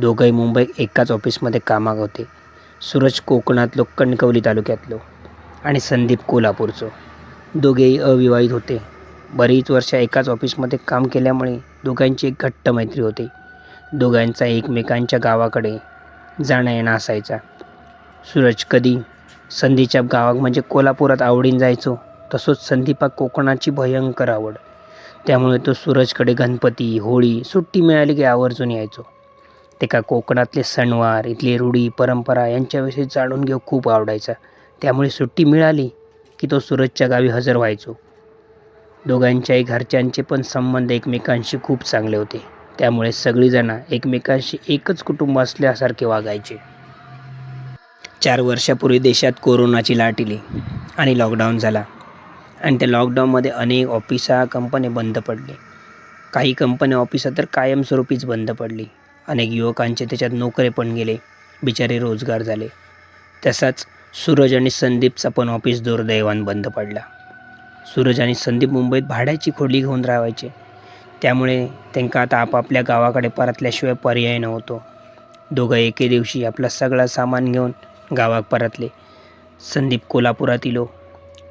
दोघंही मुंबई एकाच ऑफिसमध्ये कामाक होते. सूरज कोकणातलो कणकवली तालुक्यातलो आणि संदीप कोल्हापूरचो. दोघेही अविवाहित होते. बरीच वर्ष एकाच ऑफिसमध्ये काम केल्यामुळे दोघांची एक घट्ट मैत्री होती. दोघांचा एकमेकांच्या गावाकडे जाणं येणं असायचा. सूरज कधी संधीच्या गावात म्हणजे कोल्हापुरात आवडीन जायचो तसंच संदीपा कोकणाची भयंकर आवड. त्यामुळे तो सूरजकडे गणपती होळी सुट्टी मिळाली की आवर्जून यायचो. ते का कोकणातले सणवार इथली रूढी परंपरा यांच्याविषयी जाणून घेऊ खूप आवडायचा. त्यामुळे सुट्टी मिळाली की तो सूरजच्या गावी हजर व्हायचो. दोघांच्याही घरच्यांचे पण संबंध एकमेकांशी खूप चांगले होते. त्यामुळे सगळीजणं एकमेकांशी एकच कुटुंब असल्यासारखे वागायचे. चार वर्षापूर्वी देशात कोरोनाची लाट इली आणि लॉकडाऊन झाला. आणि त्या लॉकडाऊनमध्ये अनेक ऑफिसा कंपन्या बंद पडले. काही कंपन्या ऑफिसा तर कायमस्वरूपीच बंद पडली. अनेक युवकांचे त्याच्यात नोकरे पण गेले बिचारे रोजगार झाले. तसाच सूरज आणि संदीपचा पण ऑफिस दुर्दैवान बंद पडला. सूरज आणि संदीप मुंबईत भाड्याची खोली घेऊन राहायचे. त्यामुळे त्यांका आता आपापल्या गावाकडे परतल्याशिवाय पर्याय नव्हतो. दोघं एके दिवशी आपला सगळा सामान घेऊन गावात परतले. संदीप कोल्हापुरात इलो.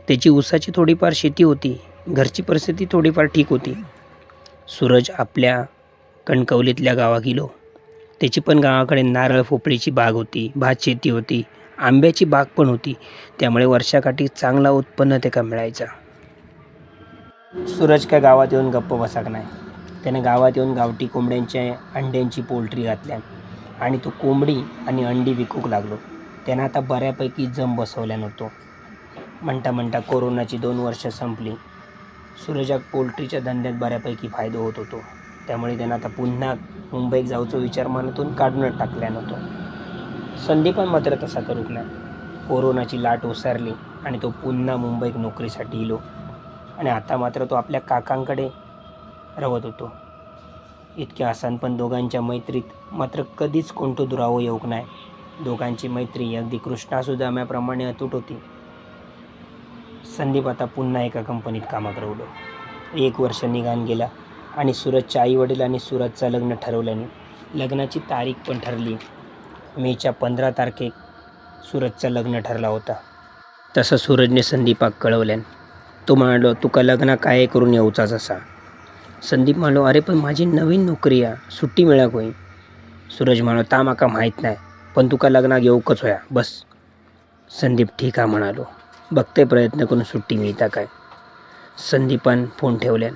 त्याची ऊसाची थोडीफार शेती होती. घरची परिस्थिती थोडीफार ठीक होती. सूरज आपल्या कणकवलीतल्या गावात गेलो त्याची पण गावाकडे नारळ पोपळीची बाग होती भात शेती होती आंब्याची बाग पण होती. त्यामुळे वर्षाकाठी चांगला उत्पन्न त्याका मिळायचा. सूरज काय गावात येऊन गप्प बसाक नाही? त्याने गावात येऊन गावठी कोंबड्यांच्या अंड्यांची पोल्ट्री घातल्या आणि तो कोंबडी आणि अंडी विकूक लागलो. त्यानं आता बऱ्यापैकी जम बसवल्या नव्हतो. म्हणता म्हणता कोरोनाची दोन वर्ष संपली. सूरजाक पोल्ट्रीच्या धंद्यात बऱ्यापैकी फायदा होत होतो. त्यामुळे त्यानं आता पुन्हा मुंबईत जाऊचो विचार मनातून काढूनच टाकल्या नव्हतो. संदीपन मात्र तसा करूक नाही कोरोनाची लाट ओसारली आणि तो पुन्हा मुंबईत नोकरीसाठी इलो. आणि आता मात्र तो आपल्या काकांकडे रवत होतो. इतक्या आसान पण दोघांच्या मैत्रीत मात्र कधीच कोणतो दुरावो येऊक नाही. दोघांची मैत्री अगदी कृष्णासुदाम्याप्रमाणे अतूट होती. संदीप आता पुन्हा एका कंपनीत कामात रवलो एक वर्ष निघान गेला. आणि सूरजच्या आईवडील आणि सूरजचं लग्न ठरवल्याने लग्नाची तारीख पण ठरली. मेच्या पंधरा तारखेक सूरजचं लग्न ठरला होता. तसं सूरजने संदीपाक कळवल्यान तो म्हणालो तुका लग्न काय करून येऊचाच असा? संदीप म्हणालो अरे पण माझी नवीन नोकरी आहे सुट्टी मिळाक होई सूरज म्हणालो ता माका माहीत नाही पण तुका लग्नाक येऊकच होया बस. संदीप ठीक आहे म्हणालो बघते प्रयत्न करून सुट्टी मिळता काय. संदीपान फोन ठेवल्यान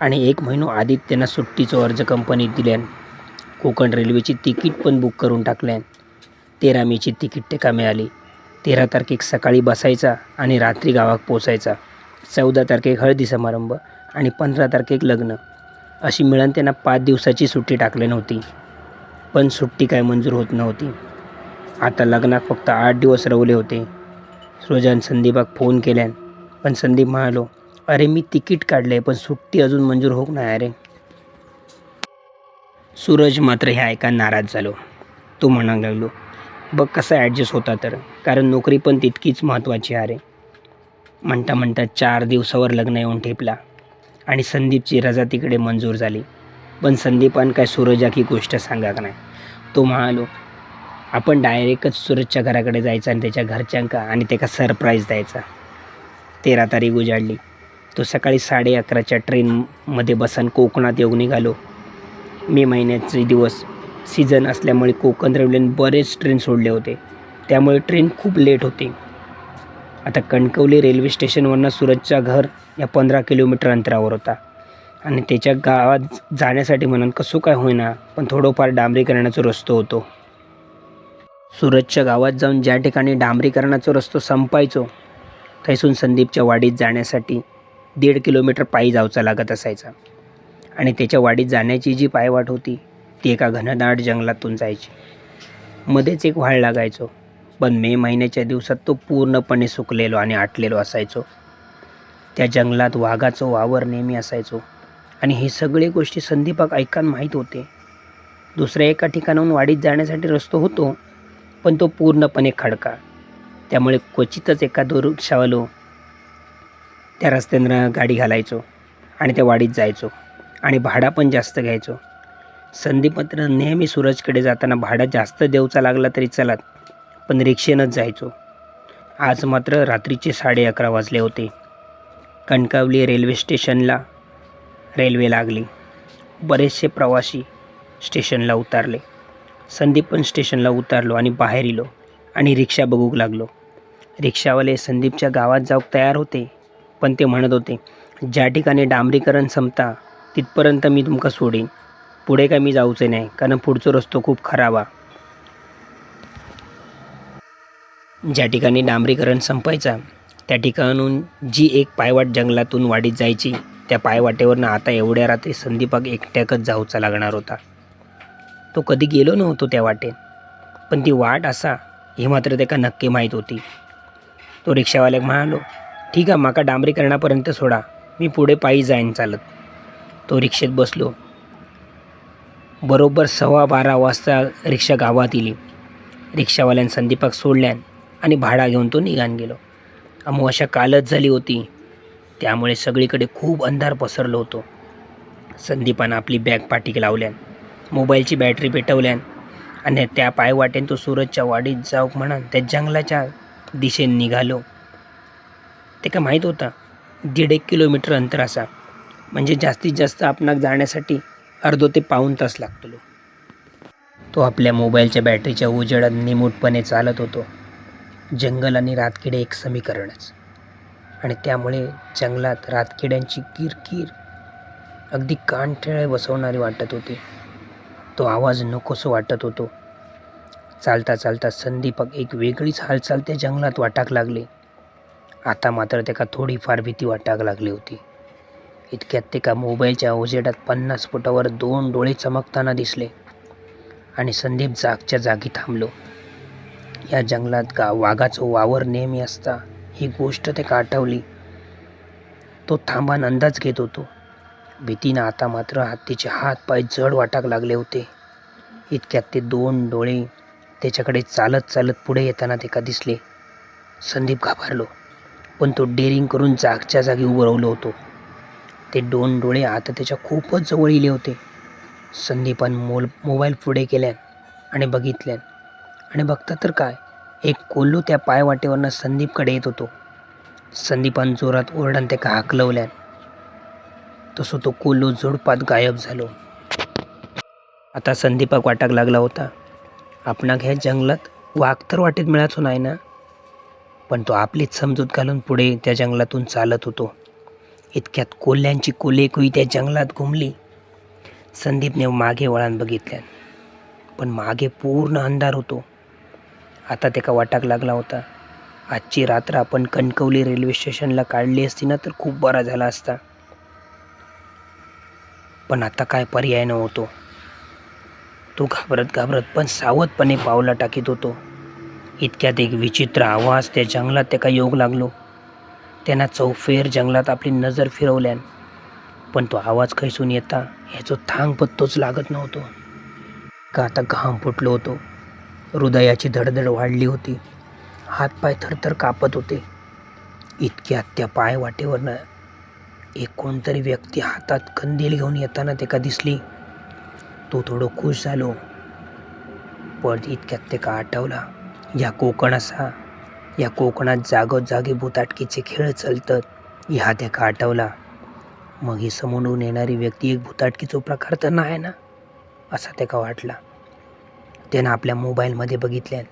आणि एक महिनो आधीच त्यांना सुट्टीचो अर्ज कंपनीत दिल्यान कोकण रेल्वेची तिकीट पण बुक करून टाकल्यान. तेरा मेची तिकीट टेका मिळाली. तेरा तारखेक सकाळी बसायचा आणि रात्री गावात पोचायचा. चौदा तारखेक हळदी समारंभ आणि पंधरा तारखेक लग्न. अशी मिळून त्यांना पाच दिवसाची सुट्टी टाकली नव्हती. पण सुट्टी काय मंजूर होत नव्हती. आता लग्नात फक्त आठ दिवस रवले होते. सृजन संदीपाक फोन केल्यान पण संदीप म्हणालो अरे मी तिकीट काढले पण सुट्टी अजून मंजूर होक नाही अरे. सूरज मात्र ह्या ऐका नाराज झालो. तो म्हणायला लागलो बघ कसं ॲडजस्ट होता तर कारण नोकरी पण तितकीच महत्त्वाची आहे रे म्हणता म्हणता चार दिवसावर लग्न येऊन ठेपला आणि संदीपची रजा तिकडे मंजूर झाली. पण संदीपान काय सूरजा की गोष्ट सांगाक नाही? तो म्हणालो आपण डायरेक्टच सूरजच्या घराकडे जायचं आणि त्याच्या घरच्यांका आणि त्याका सरप्राईज द्यायचा. तेरा तारीख उजाडली. तो सकाळी साडे अकराच्या ट्रेनमध्ये बसान कोकणात येऊन निघालो. मे महिन्याचे दिवस सीझन असल्यामुळे कोकण रेल्वेने बरेच ट्रेन सोडले होते. त्यामुळे ट्रेन खूप लेट होते. आता कणकवली रेल्वे स्टेशनवरनं सूरजचा घर या पंधरा किलोमीटर अंतरावर होता. आणि त्याच्या गावात जाण्यासाठी म्हणून कसं काय होईना पण थोडंफार डांबरीकरणाचा रस्तो होतो. सूरजच्या गावात जाऊन ज्या ठिकाणी डांबरीकरणाचा रस्तो संपायचो थैसून संदीपच्या वाडीत जाण्यासाठी दीड किलोमीटर पायी जावचा लागत असायचा. आणि त्याच्या वाडीत जाण्याची जी पायवाट होती ती एका घनदाट जंगलातून जायची. मध्येच एक व्हाळ लागायचो. पण मे महिन्याच्या दिवसात तो पूर्णपणे सुकलेलो आणि आटलेलो असायचो. त्या जंगलात वाघाचं वावर नेहमी असायचो. आणि हे सगळे गोष्टी संदीपाक ऐकान माहीत होते. दुसऱ्या एका ठिकाणाहून वाडीत जाण्यासाठी रस्तो होतो पण तो पूर्णपणे खडका त्यामुळे क्वचितच एखादं रिक्षावालो त्या रस्त्यानं गाडी घालायचो आणि त्या वाडीत जायचो आणि भाडा पण जास्त घ्यायचो. संदीप मात्र नेहमी सूरजकडे जाताना भाडा जास्त देऊचा लागला तरी चलात पण रिक्षेनंच जायचो. आज मात्र रात्रीचे साडे अकरा वाजले होते. कणकावली रेल्वे स्टेशनला रेल्वे लागली. बरेचसे प्रवासी स्टेशनला उतारले. संदीप पण स्टेशनला उतारलो आणि बाहेर येलो आणि रिक्षा बघूक लागलो. रिक्षावाले संदीपच्या गावात जाऊक तयार होते. पण ते म्हणत होते ज्या ठिकाणी डांबरीकरण संपता तिथपर्यंत मी तुमका सोडीन. पुढे काय मी जाऊचे नाही कारण पुढचो रस्तो खूप खराब हा. ज्या ठिकाणी डांबरीकरण संपायचा त्या ठिकाणून जी एक पायवाट जंगलातून वाढीत जायची त्या पायवाटेवरनं आता एवढ्या रात्री संदीपाक एकट्याकच जाऊचा लागणार होता. तो कधी गेलो नव्हतो त्या वाटेत पण ती वाट असा हे मात्र त्याका नक्की माहीत होती. तो रिक्षावाल्याक म्हणालो ठीक आहे माका डांबरीकरणापर्यंत सोडा. मी पुढे पायी जाईन चालत. तो रिक्षेत बसलो. बरोबर सव्वा बारा वाजता रिक्षा गावात इली रिक्षावाल्यान संदीपाक सोडल्यान आणि भाडा घेऊन तो निघान गेलो. अमावस्या कालच झाली होती. त्यामुळे सगळीकडे खूप अंधार पसरलो होतो. संदीपानं आपली बॅग पाठीक लावल्यान मोबाईलची बॅटरी पेटवल्यान आणि त्या पायवाटेन तो सूरजच्या वाडीत जाऊक म्हणून त्या जंगलाच्या दिशेने निघालो. ते का माहीत होता? दीड एक किलोमीटर अंतर असा. म्हणजे जास्तीत जास्त आपणाक जाण्यासाठी अर्धो ते पाऊण तास लागतलो तो आपल्या मोबाईलच्या बॅटरीच्या उजेडात निमूटपणे चालत होतो. जंगल आणि रातकिडे एक समीकरणच. आणि त्यामुळे जंगलात रातकिड्यांची किरकिर अगदी कानठेळे बसवणारी वाटत होती. तो आवाज नकोसो वाटत होतो. चालता चालता संदीपक एक वेगळीच हालचाल त्या जंगलात वाटाक लागली. आता मात्र त्याका थोडीफार भीती वाटाक लागली होती. इतक्यात त्याका मोबाईलच्या ओझेडात पन्नास फुटावर दोन डोळे चमकताना दिसले आणि संदीप जागच्या जागी थांबलो. या जंगलात गा वाघाचं वावर नेहमी असता ही गोष्ट त्याका आठवली. तो थांबान अंदाज घेत होतो. भीतीनं आता मात्र हत्तीचे हात पाय जड वाटाक लागले होते. इतक्यात ते दोन डोळे त्याच्याकडे चालत चालत पुढे येताना त्याका दिसले. संदीप घाबरलो. पण तो डेअरिंग करून जागच्या जागी उभं राहिलो होतो. ते दोन डोळे आता त्याच्या खूपच जवळ इले होते. संदीपान मोल मोबाईल पुढे केल्यान आणि बघितल्यान. आणि बघता तर काय एक कोल्लू त्या पायवाटेवरनं संदीपकडे येत होतो. संदीपान जोरात ओरडन त्याका हाकलवल्यान. तसं तो कोल्लू झुडपात गायब झालो. आता संदीपाक वाटाक लागला होता. आपणाक ह्या जंगलात वाघ तर वाटेत मिळायचो नाही ना? पण तो आपलीच समजूत घालून पुढे त्या जंगलातून चालत होतो. इतक्यात कोल्ह्यांची कोलेकुई त्या जंगलात घुमली. संदीपने मागे वळण बघितल्यान पण मागे पूर्ण अंधार होतो. आता त्याका वाटाक लागला होता. आजची रात्र आपण कणकवली रेल्वे स्टेशनला काढली असती ना तर खूप बरा झाला असता. पण आता काय पर्याय नव्हतो. तो घाबरत घाबरत पण सावधपणे पावला टाकीत होतो. इतक्यात एक विचित्र आवाज त्या जंगलात त्याका योग लागलो. त्यांना चौफेर जंगलात आपली नजर फिरवल्यान पण तो आवाज खैसून येता ह्याचो थांग पत्तोच लागत नव्हतो. का आता घाम फुटलो होतो? हृदयाची धडधड वाढली होती. हातपाय थरथर कापत होते. इतक्यात त्या पाय वाटेवरनं एक कोणतरी व्यक्ती हातात कंदील घेऊन येताना त्याका दिसली. तो थोडं खुश झालो पण इतक्यात ते का आठवला या कोकण असा. या कोकणात जागोजागी भुताटकीचे खेळ चालतात. ह्या त्याका आठवला मग ही समोरून येणारी व्यक्ती एक भुताटकीचो प्रकार तर नाही ना? असा त्याका वाटला. त्यानं आपल्या मोबाईलमध्ये बघितल्यान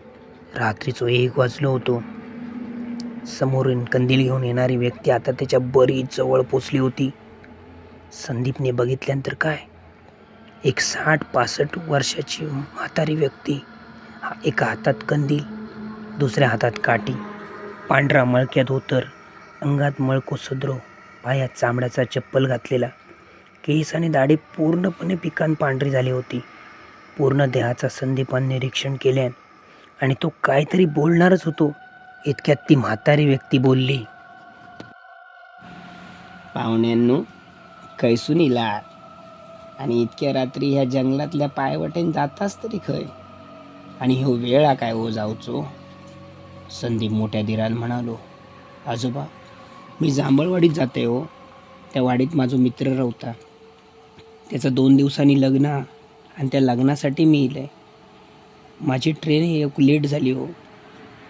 रात्रीचो एक वाजलो होतो. समोरून कंदील घेऊन येणारी व्यक्ती आता त्याच्या बरीच जवळ पोचली होती. संदीपने बघितल्यानंतर काय? एक साठ पासष्ट वर्षाची म्हातारी व्यक्ती. एका हातात कंदील दुसऱ्या हातात काठी. पांढरा मळक्यात धोतर अंगात मळको सदरो पायात चामड्याचा चप्पल घातलेला. केस आणि दाढी पूर्णपणे पिकान पांढरी झाली होती. पूर्ण देहाचा संदीपान निरीक्षण केल्यान आणि तो काहीतरी बोलणारच होतो. इतक्यात ती म्हातारी व्यक्ती बोलली पाहुण्यांनो कैसून इला आणि इतक्या रात्री ह्या जंगलातल्या पायवटेन जाताच तरी खय आणि ह्यो वेळा काय हो जाऊचो? संदीप मोठ्या दिरान म्हणालो आजोबा मी जांभळवाडीत जाते हो. त्या वाडीत माझा मित्र रवता. त्याचं दोन दिवसांनी लग्न आणि त्या लग्नासाठी मी इलंय माझी ट्रेन एक लेट झाली हो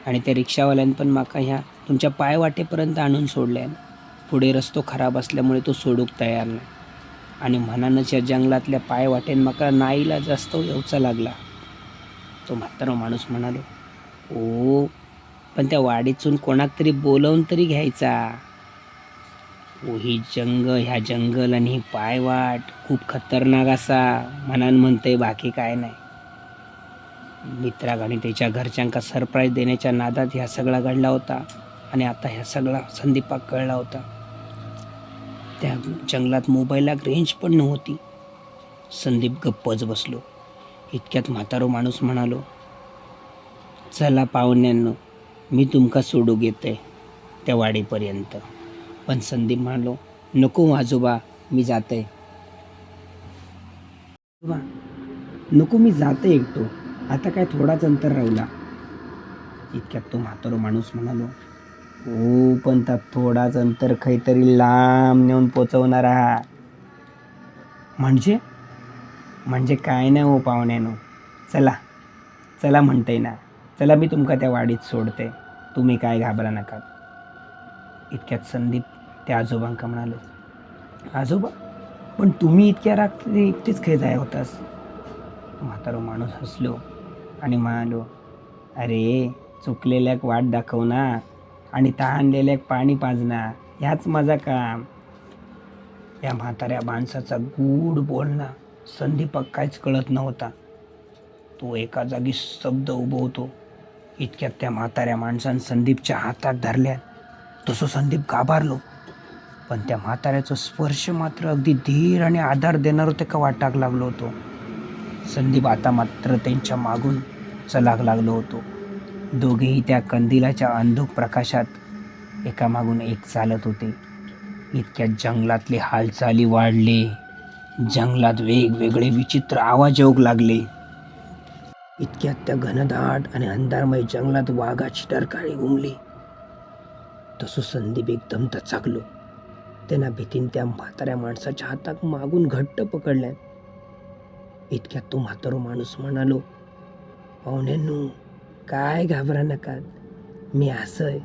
आणि त्या रिक्षावाल्यान पण माका ह्या तुमच्या पाय वाटेपर्यंत आणून सोडल्यान पुढे रस्तो खराब असल्यामुळे तो सोडूक तयार नाही. आणि म्हणानच या जंगलातल्या पाय वाटेन माका नाईला जास्त येवचा लागला. तो म्हातारा माणूस म्हणालो ओ पण त्या वाडीतून कोणाक तरी बोलवून तरी घ्यायचा. ओ ही जंग ह्या जंगल आणि ही पायवाट खूप खतरनाक असा मनान म्हणतंय बाकी काय नाही. मित्राक आणि त्याच्या घरच्यांका सरप्राईज देण्याच्या नादात ह्या सगळा घडला होता आणि आता ह्या सगळा संदीपाक कळला होता. त्या जंगलात मोबाईलाक रेंज पण नव्हती. संदीप गप्पच बसलो. इतक्यात म्हातारो माणूस म्हणालो चला पाहुण्यांनो मी तुमका सोडू घेते त्या वाडीपर्यंत. पण संदीप म्हणालो नको आजोबा मी जाते नको मी जाते एकटो. आता काय थोडाच अंतर राहिला. इतक्यात तो म्हातारो माणूस म्हणालो हो पण त्या थोडाच अंतर काहीतरी लांब नेऊन पोचवणार आहात. म्हणजे? म्हणजे काय नाही हो पाहुण्यानो. चला. चला म्हणते ना. चला मी तुमका त्या वाडीत सोडते तुम्ही काय घाबरा नका. इतक्यात संदीप त्या आजोबांका म्हणालो आजोबा पण तुम्ही इतक्या रात्री एकटेच खेळ जाय होतास. म्हातारो माणूस हसलो आणि म्हणालो अरे चुकलेल्याक वाट दाखव ना आणि तहानलेल्याक पाणी पाजना ह्याच माझा काम. या म्हाताऱ्या माणसाचा गूढ बोलणं संदीपक काहीच कळत नव्हता. तो एका जागी शब्द होतो. इतक्यात त्या म्हाताऱ्या माणसानं संदीपच्या हातात धरल्या. तसं संदीप घाबरलो. पण त्या म्हाताऱ्याचा स्पर्श मात्र अगदी धीर आणि आधार देणार होते का वाटाक लागलो होतो. संदीप आता मात्र त्यांच्या मागून चलाक लागलो होतो. दोघेही त्या कंदिलाच्या अंधुक प्रकाशात एकामागून एक चालत होते. इतक्या जंगलातले हालचाली वाढले. जंगलात वेगवेगळे विचित्र आवाज येऊ लागले. इतक्यात त्या घनदाट आणि अंधारमय जंगलात वाघाची टरकाळी घुमली तसं संदीप एकदम दचाकलो त्यांना भीतीन त्या म्हाताऱ्या माणसाच्या हातात मागून घट्ट पकडल्या इतक्यात तो म्हातारो माणूस म्हणालो पाहुण्यांनो काय घाबरा नका मी असंय.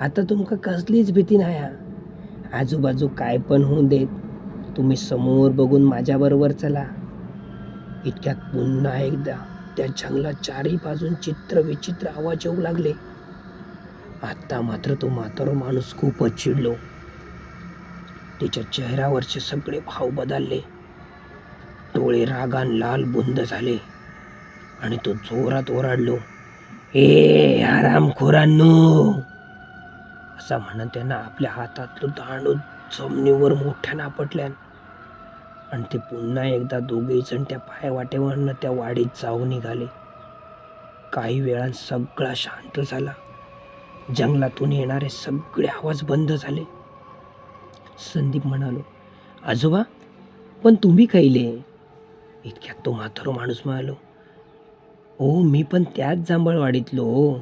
आता तुमका कसलीच भीती नाही हा. आजूबाजू काय पण होऊन देत तुम्ही समोर बघून माझ्याबरोबर चला. इतक्यात पुन्हा एकदा त्या जंगलात चारही बाजून चित्र विचित्र आवाज येऊ लागले. आत्ता मात्र तो म्हातारो माणूस खूपच चिडलो. त्याच्या चेहऱ्यावरचे सगळे भाव बदलले. डोळे रागान लाल बुंद झाले आणि तो जोरात ओरडलो ए आरामखोरांनो असा म्हणत त्यांना आपल्या हातातलं दांडू जमिनीवर मोठ्यानं आपटल्यान आणि ते पुन्हा एकदा दोघे जण त्या पायवाटेवरनं त्या वाडीत जाऊन निघाले. काही वेळान सगळा शांत झाला. जंगलातून येणारे सगळे आवाज बंद झाले. संदीप म्हणालो आजोबा पण तुम्ही खाईले इतक्यात तो म्हातारो माणूस म्हणालो ओ मी पण त्याच जांभळवाडीतलो. हो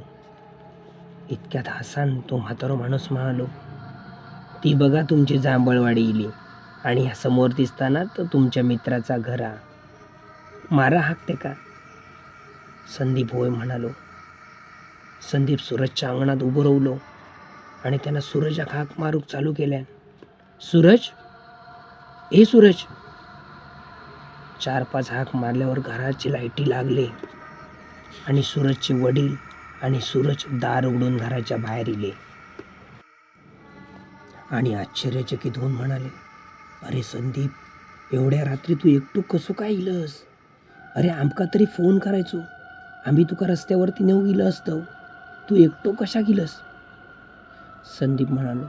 इतक्यात हसान तो म्हातारो माणूस म्हणालो ती बघा तुमची जांभळवाडी इली. आणि ह्या समोर दिसताना तर तुमच्या मित्राचा घरा. मारा हाकते का? संदीप होय म्हणालो. संदीप सूरजच्या अंगणात उभं राहिलो आणि त्यानं सूरज हाक मारूक चालू केल्या सूरज? ए सूरज! चार पाच हाक मारल्यावर घराची लाईटी लागले आणि सूरजचे वडील आणि सूरज दार उघडून घराच्या बाहेर इले. आणि आश्चर्यचकित होऊन म्हणाले अरे संदीप एवढ्या रात्री तू एकटू कसं काय इलंस? अरे आमका तरी फोन करायचो. आम्ही तुका रस्त्यावरती नेऊ गेलं असतं. तू एकटो कशा गेलंस संदीप म्हणालो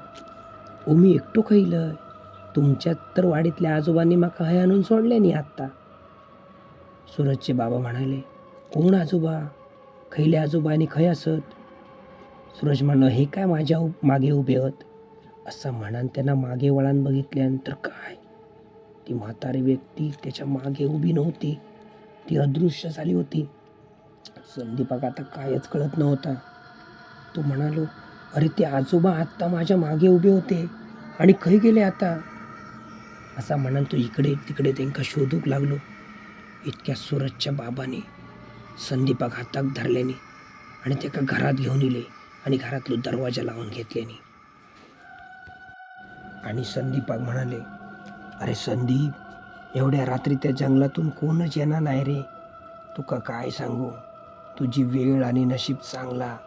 ओ मी एकटो खैलं तुमच्यात तर वाडीतल्या आजोबांनी माका हय आणून सोडले नाही आत्ता. सूरजचे बाबा म्हणाले कोण आजोबा? खैले आजोबा आणि खय असत? सूरज म्हणलं हे काय माझ्या उ- मागे उभे होत? असं म्हणान त्यांना मागे वळान बघितल्यानंतर काय? ती म्हातारी व्यक्ती त्याच्यामागे उभी नव्हती. ती अदृश्य झाली होती. संदीपाक आता कायच कळत नव्हता. तो म्हणालो अरे ते आजोबा आत्ता माझ्या मागे उभे होते आणि खै गेले आता? असा म्हणाल तो इकडे तिकडे त्यांका शोधूक लागलो. इतक्या सूरजच्या बाबाने संदीपाक हाताक धरल्याने आणि त्याका घरात घेऊन इले आणि घरातलो दरवाजा लावून घेतल्याने. आणि संदीप म्हणाले अरे संदीप एवढ्या रात्री त्या जंगलातून कोणच येणार नाही रे. तुका काय सांगू? तुझी वेळ आणि नशीब चांगला.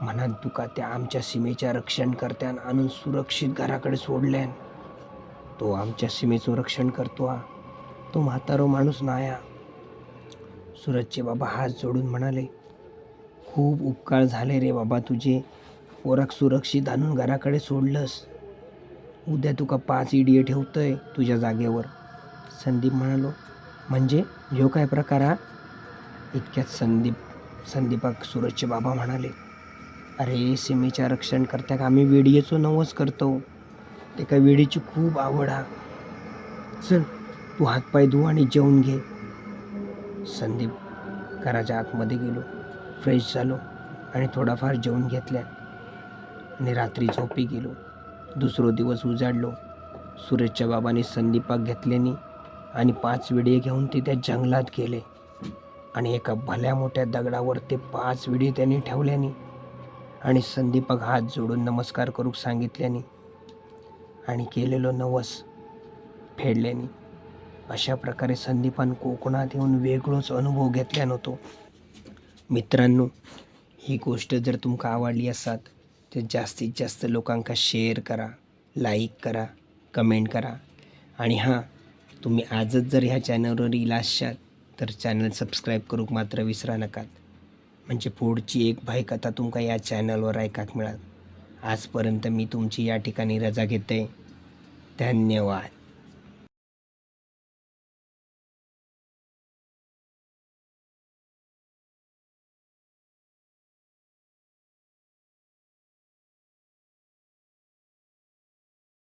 म्हणान तुका त्या आमच्या सीमेच्या रक्षण करत्यान आणून सुरक्षित घराकडे सोडल्यान. तो आमच्या सीमेचं रक्षण करतो तो म्हातारो माणूस नाया सूरजचे बाबा हात जोडून म्हणाले खूप उपकार झाले रे बाबा तुझे. पोराक सुरक्षित आणून घराकडे सोडलंस. उद्या तुका पाच इडिये ठेवतोय तुझ्या जागेवर. संदीप म्हणालो म्हणजे? ह्यो काय प्रकार हा? इतक्यात संदीप संदीपाक सूरजचे बाबा म्हणाले अरे सीमेच्या रक्षण करत्याक आम्ही वेडीयेचो नवस करतो. ते काय वेडीची खूप आवड हा. चल तू हातपाय धुव आणि जेवून घे. संदीप घराच्या आतमध्ये गेलो फ्रेश झालो आणि थोडाफार जेवून घेतल्या आणि रात्री झोपी गेलो. दुसरो दिवस उजाडलो. सूरजच्या बाबांनी संदीपाक घेतल्यानी आणि पाच विडे घेऊन ते त्या जंगलात गेले. आणि एका भल्या मोठ्या दगडावर ते पाच विडे त्यांनी ठेवल्यानी आणि संदीपाक हात जोडून नमस्कार करूक सांगितल्यानी आणि केलेलो नवस फेडल्यानी. अशा प्रकारे संदीपान कोकणात येऊन वेगळोच अनुभव घेतल्या नव्हतो मित्रांनो ही गोष्ट जर तुमका आवडली असात तर जास्तीत जास्त लोकांका शेअर करा लाईक करा कमेंट करा. आणि हां तुम्ही आजच जर ह्या चॅनलवर येला असाल तर चॅनल सबस्क्राईब करूक मात्र विसरा नकात. म्हणजे पुढची एक भाईकथा तुमका या चॅनलवर ऐकाक मिळाल. आजपर्यंत मी तुमची या ठिकाणी रजा घेते धन्यवाद.